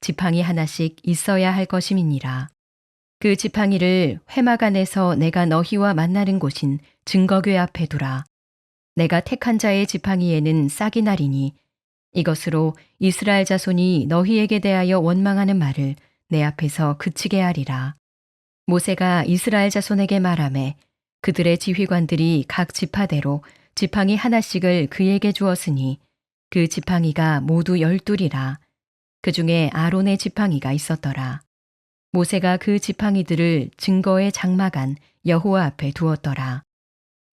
지팡이 하나씩 있어야 할 것임이니라. 그 지팡이를 회막 안에서 내가 너희와 만나는 곳인 증거궤 앞에 두라. 내가 택한 자의 지팡이에는 싹이 나리니 이것으로 이스라엘 자손이 너희에게 대하여 원망하는 말을 내 앞에서 그치게 하리라. 모세가 이스라엘 자손에게 말하매 그들의 지휘관들이 각 지파대로 지팡이 하나씩을 그에게 주었으니 그 지팡이가 모두 열둘이라. 그 중에 아론의 지팡이가 있었더라. 모세가 그 지팡이들을 증거의 장막 안 여호와 앞에 두었더라.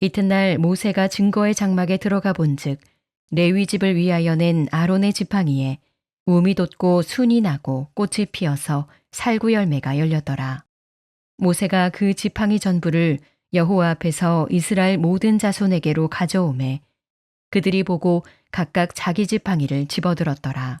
이튿날 모세가 증거의 장막에 들어가 본즉 레위 집을 위하여 낸 아론의 지팡이에 우미 돋고 순이 나고 꽃이 피어서 살구 열매가 열렸더라. 모세가 그 지팡이 전부를 여호와 앞에서 이스라엘 모든 자손에게로 가져오매 그들이 보고 각각 자기 지팡이를 집어들었더라.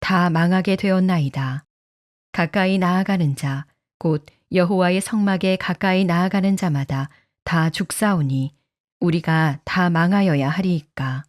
다 망하게 되었나이다. 가까이 나아가는 자, 곧 여호와의 성막에 가까이 나아가는 자마다 다 죽사오니 우리가 다 망하여야 하리이까.